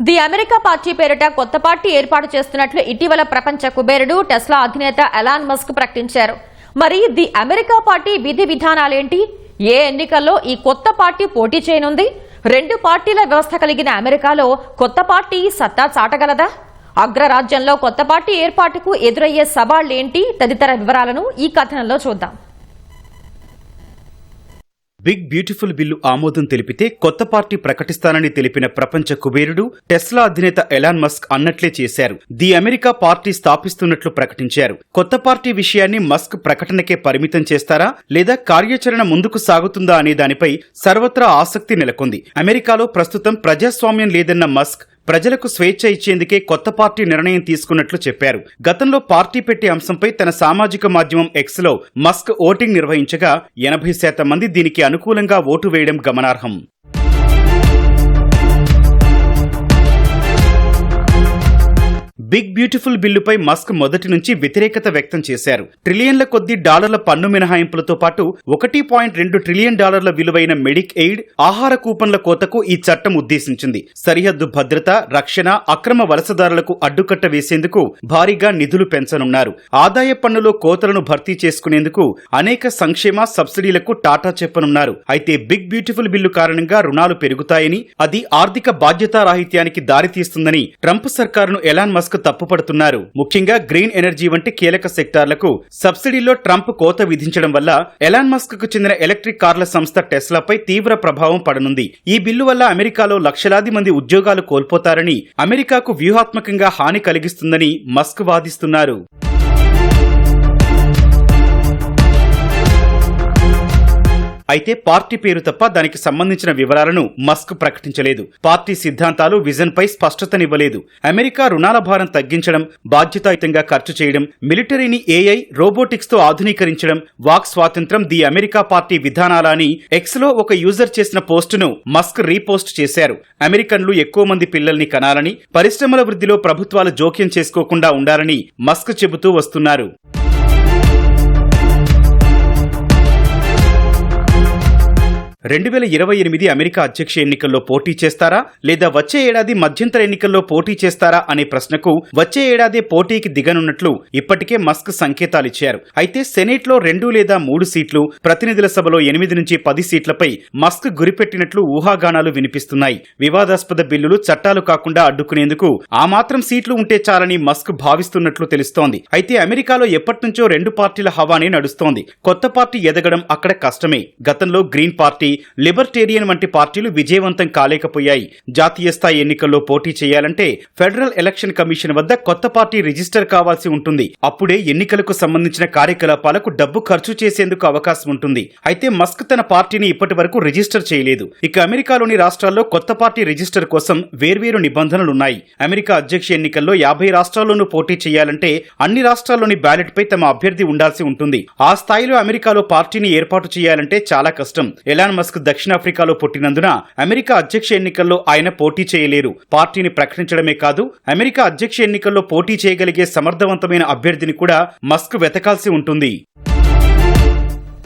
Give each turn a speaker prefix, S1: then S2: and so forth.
S1: The America party పేరిట కొత్త party ఏర్పాటు చేస్తున్నట్లు ఇటీవల ప్రపంచ కుబేరుడు టెస్లా అధినేత ఎలాన్ మస్క్ ప్రకటించారు. మరి ది అమెరికా పార్టీ విధి విధానాలేంటి? ఏ ఎన్నికల్లో ఈ కొత్త పార్టీ పోటీ చేయనుంది? రెండు పార్టీల వ్యవస్థ కలిగిన అమెరికాలో కొత్త పార్టీ సత్తా చాటగలదా? అగ్రరాజ్యంలో కొత్త పార్టీ ఏర్పాటుకు ఎదురయ్యే సవాళ్ళేంటి తదితర వివరాలను ఈ కథనంలో చూద్దాం.
S2: బిగ్ బ్యూటిఫుల్ బిల్లు ఆమోదం తెలిపితే కొత్త పార్టీ ప్రకటిస్తానని తెలిపిన ప్రపంచ కుబేరుడు టెస్లా అధినేత ఎలాన్ మస్క్ అన్నట్లే చేశారు. ది అమెరికా పార్టీ స్థాపిస్తున్నట్లు ప్రకటించారు. కొత్త పార్టీ విషయాన్ని మస్క్ ప్రకటనకే పరిమితం చేస్తారా? లేదా కార్యాచరణ ముందుకు సాగుతుందా అనే దానిపై సర్వత్రా ఆసక్తి నెలకొంది. అమెరికాలో ప్రస్తుతం ప్రజాస్వామ్యం లేదన్న మస్క్ ప్రజలకు స్వేచ్ఛ ఇచ్చేందుకే కొత్త పార్టీ నిర్ణయం తీసుకున్నట్లు చెప్పారు. గతంలో పార్టీ పెట్టే అంశంపై తన సామాజిక మాధ్యమం ఎక్స్లో మస్క్ ఓటింగ్ నిర్వహించగా ఎనభై శాతం మంది దీనికి అనుకూలంగా ఓటు వేయడం గమనార్హం. బిగ్ బ్యూటిఫుల్ బిల్లుపై మస్క్ మొదటి నుంచి వ్యతిరేకత వ్యక్తం చేశారు. ట్రిలియన్ల కొద్ది డాలర్ల పన్ను మినహాయింపులతో పాటు ఒకటి పాయింట్ రెండు ట్రిలియన్ డాలర్ల విలువైన మెడిక్ ఎయిడ్ ఆహార కూపన్ల కోతకు ఈ చట్టం ఉద్దేశించింది. సరిహద్దు భద్రత రక్షణ అక్రమ వలసదారులకు అడ్డుకట్ట వేసేందుకు భారీగా నిధులు పెంచనున్నారు. ఆదాయ పన్నులో కోతలను భర్తీ చేసుకునేందుకు అనేక సంక్షేమ సబ్సిడీలకు టాటా చెప్పనున్నారు. అయితే బిగ్ బ్యూటిఫుల్ బిల్లు కారణంగా రుణాలు పెరుగుతాయని అది ఆర్థిక బాధ్యతారాహిత్యానికి దారితీస్తుందని ట్రంప్ సర్కారును ఎలాన్ మస్క్ తప్పుపడుతున్నారు ముఖ్యంగా గ్రీన్ ఎనర్జీ వంటి కీలక సెక్టార్లకు సబ్సిడీలో ట్రంప్ కోత విధించడం వల్ల ఎలాన్ మస్క్కు చెందిన ఎలక్ట్రిక్ కార్ల సంస్థ టెస్లాపై తీవ్ర ప్రభావం పడనుంది. ఈ బిల్లు వల్ల అమెరికాలో లక్షలాది మంది ఉద్యోగాలు కోల్పోతారని అమెరికాకు వ్యూహాత్మకంగా హాని కలిగిస్తుందని మస్క్ వాదిస్తున్నారు. అయితే పార్టీ పేరు తప్ప దానికి సంబంధించిన వివరాలను మస్క్ ప్రకటించలేదు. పార్టీ సిద్ధాంతాలు విజన్ పై స్పష్టతనివ్వలేదు. అమెరికా రుణాల భారం తగ్గించడం బాధ్యతాయుతంగా ఖర్చు చేయడం మిలిటరీని ఏఐ రోబోటిక్స్తో ఆధునీకరించడం వాక్ స్వాతంత్రం ది అమెరికా పార్టీ విధానాల అని ఎక్స్లో ఒక యూజర్ చేసిన పోస్టును మస్క్ రీపోస్ట్ చేశారు. అమెరికన్లు ఎక్కువ మంది పిల్లల్ని కనాలని పరిశ్రమల వృద్ధిలో ప్రభుత్వాలు జోక్యం చేసుకోకుండా ఉండాలని మస్క్ చెబుతూ వస్తున్నారు. రెండు వేల ఇరవై ఎనిమిది అమెరికా అధ్యక్ష ఎన్నికల్లో పోటీ చేస్తారా? లేదా వచ్చే ఏడాది మధ్యంతర ఎన్నికల్లో పోటీ చేస్తారా? అనే ప్రశ్నకు వచ్చే ఏడాది పోటీకి దిగనున్నట్లు ఇప్పటికే మస్క్ సంకేతాలిచ్చారు అయితే సెనేట్లో రెండు లేదా మూడు సీట్లు ప్రతినిధుల సభలో ఎనిమిది నుంచి పది సీట్లపై మస్క్ గురిపెట్టినట్లు ఊహాగానాలు వినిపిస్తున్నాయి. వివాదాస్పద బిల్లులు చట్టాలు కాకుండా అడ్డుకునేందుకు ఆ మాత్రం సీట్లు ఉంటే చాలని మస్క్ భావిస్తున్నట్లు తెలుస్తోంది. అయితే అమెరికాలో ఎప్పటినుంచో రెండు పార్టీల హవానే నడుస్తోంది. కొత్త పార్టీ ఎదగడం అక్కడ కష్టమే. గతంలో గ్రీన్ పార్టీ లిబర్టేరియన్ వంటి పార్టీలు విజయవంతం కాలేకపోయాయి. జాతీయ స్థాయి ఎన్నికల్లో పోటీ చేయాలంటే ఫెడరల్ ఎలక్షన్ కమిషన్ వద్ద కొత్త పార్టీ రిజిస్టర్ కావాల్సి ఉంటుంది. అప్పుడే ఎన్నికలకు సంబంధించిన కార్యకలాపాలకు డబ్బు ఖర్చు చేసేందుకు అవకాశం ఉంటుంది. అయితే మస్క్ తన పార్టీని ఇప్పటి వరకు రిజిస్టర్ చేయలేదు. ఇక అమెరికాలోని రాష్ట్రాల్లో కొత్త పార్టీ రిజిస్టర్ కోసం వేర్వేరు నిబంధనలున్నాయి. అమెరికా అధ్యక్ష ఎన్నికల్లో యాభై రాష్ట్రాల్లోనూ పోటీ చేయాలంటే అన్ని రాష్ట్రాల్లోని బ్యాలెట్ పై తమ అభ్యర్థి ఉండాల్సి ఉంటుంది. ఆ స్థాయిలో అమెరికాలో పార్టీని ఏర్పాటు చేయాలంటే చాలా కష్టం. ఎలాన్ మస్క్ దక్షిణాఫ్రికాలో పుట్టినందున అమెరికా అధ్యక్ష ఎన్నికల్లో ఆయన పోటీ చేయలేరు. పార్టీని ప్రకటించడమే కాదు అమెరికా అధ్యక్ష ఎన్నికల్లో పోటీ చేయగలిగే సమర్థవంతమైన అభ్యర్థిని కూడా మస్క్ వెతకాల్సి ఉంటుంది.